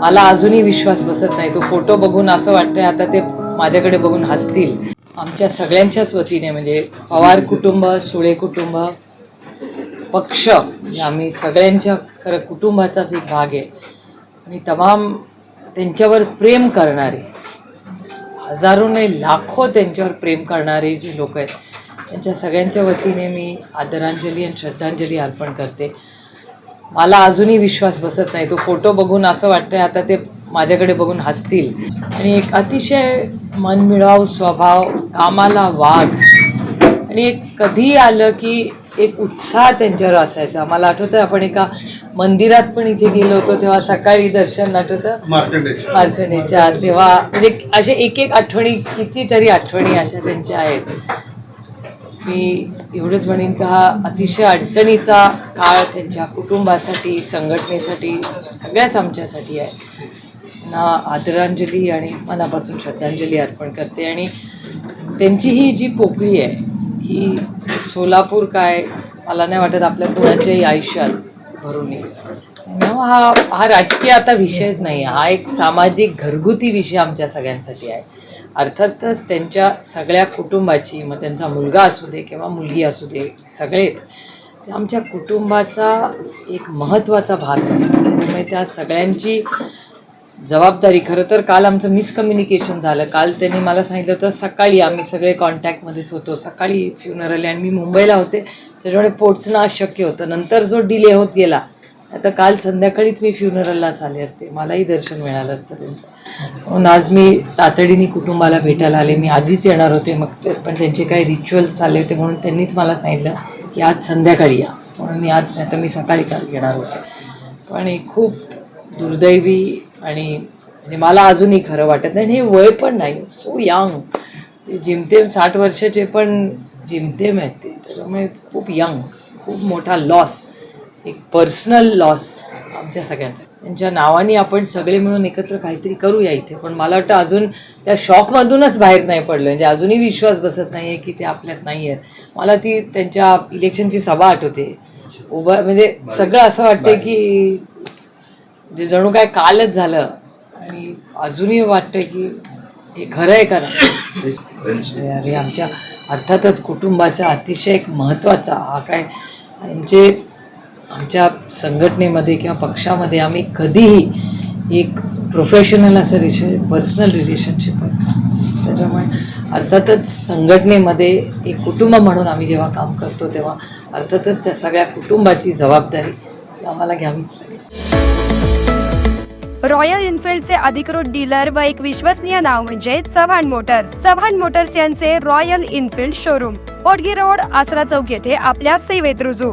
मला अजूनही विश्वास बसत नाही. तो फोटो बघून असं वाटतंय आता ते माझ्याकडे बघून हसतील. आमच्या सगळ्यांच्याच वतीने म्हणजे पवार कुटुंब सुळे कुटुंब पक्ष आम्ही सगळ्यांच्या खरं कुटुंबाचाच एक भाग आहे. आणि तमाम त्यांच्यावर प्रेम करणारे हजारो नाही लाखो त्यांच्यावर प्रेम करणारे जे लोक आहेत त्यांच्या सगळ्यांच्या वतीने मी आदरांजली आणि श्रद्धांजली अर्पण करते. मला अजूनही विश्वास बसत नाही. तो फोटो बघून असं वाटतंय आता ते माझ्याकडे बघून हसतील. आणि एक अतिशय मनमिळाव स्वभाव कामाला वाघ. आणि एक कधी आलं की एक उत्साह त्यांच्यावर असायचा. मला आठवतं आपण एका मंदिरात पण इथे गेलो होतो तेव्हा सकाळी दर्शन आठवतं? मार्कंडेच्या. तेव्हा म्हणजे असे एक एक आठवणी कितीतरी आठवणी अशा त्यांच्या आहेत. मी एवढंच म्हणेन का हा अतिशय अडचणीचा काळ त्यांच्या कुटुंबासाठी संघटनेसाठी सगळ्याच आमच्यासाठी आहे. ना आदरांजली आणि मनापासून श्रद्धांजली अर्पण करते. आणि त्यांची ही जी पोकळी आहे ही सोलापूर काय मला नाही वाटत आपल्या कुणाच्याही आयुष्यात भरून येईल. हा हा राजकीय आता विषयच नाही आहे. हा एक सामाजिक घरगुती विषय आमच्या सगळ्यांसाठी आहे. अर्थातच त्यांच्या सगळ्या कुटुंबाची मग त्यांचा मुलगा असू दे किंवा मुलगी असू दे सगळेच आमच्या कुटुंबाचा एक महत्त्वाचा भाग आहे. त्याच्यामुळे त्या सगळ्यांची जबाबदारी खरं तर काल आमचं मिसकम्युनिकेशन झालं. काल त्यांनी मला सांगितलं होतं सकाळी आम्ही सगळे कॉन्टॅक्टमध्येच होतो. सकाळी फ्युनरल आणि मी मुंबईला होते. त्याच्यामुळे पोचणं अशक्य होतं. नंतर जो डिले होत गेला आता काल संध्याकाळीच मी फ्युनरलला आले असते. मलाही दर्शन मिळालं असतं त्यांचं. म्हणून आज मी तातडीने कुटुंबाला भेटायला आले. मी आधीच येणार होते मग ते पण त्यांचे काही रिच्युअल्स आले होते म्हणून त्यांनीच मला सांगितलं की आज संध्याकाळी या. म्हणून मी आज नाही तर मी सकाळी चालू येणार होते. पण हे खूप दुर्दैवी आणि म्हणजे मला अजूनही खरं वाटत नाही. आणि हे वय पण नाही. सो यंग ते जिमतेम साठ वर्षाचे पण जिमतेम आहेत ते. त्याच्यामुळे खूप यंग खूप मोठा लॉस एक पर्सनल लॉस आमच्या सगळ्यांचा. त्यांच्या नावाने आपण सगळे मिळून एकत्र काहीतरी करूया इथे. पण मला वाटतं अजून त्या शॉकमधूनच बाहेर नाही पडलं म्हणजे अजूनही विश्वास बसत नाही आहे की ते आपल्यात नाही आहेत मला ती त्यांच्या इलेक्शनची सभा आठवते. उभं म्हणजे सगळं असं वाटतं की जे जणू काय कालच झालं. आणि अजूनही वाटतं की हे खरं आहे का नाही. अरे आमच्या अर्थातच कुटुंबाचा अतिशय एक महत्त्वाचा हा काय आमचे आमच्या संघटनेमध्ये किंवा पक्षामध्ये आम्ही कधीही एक प्रोफेशनल असं रिलेशन पर्सनल रिलेशनशिप आहे. त्याच्यामुळे अर्थातच संघटनेमध्ये एक कुटुंब म्हणून आम्ही जेव्हा काम करतो तेव्हा अर्थातच त्या सगळ्या कुटुंबाची जबाबदारी आम्हाला घ्यावीच लागेल. रॉयल एन्फिल्डचे अधिकृत डीलर व एक विश्वसनीय नाव म्हणजे चव्हाण मोटर्स. चव्हाण मोटर्स यांचे Royal Enfield showroom Potgi road Asara Chowk येथे आपल्या सेवेत रुजू.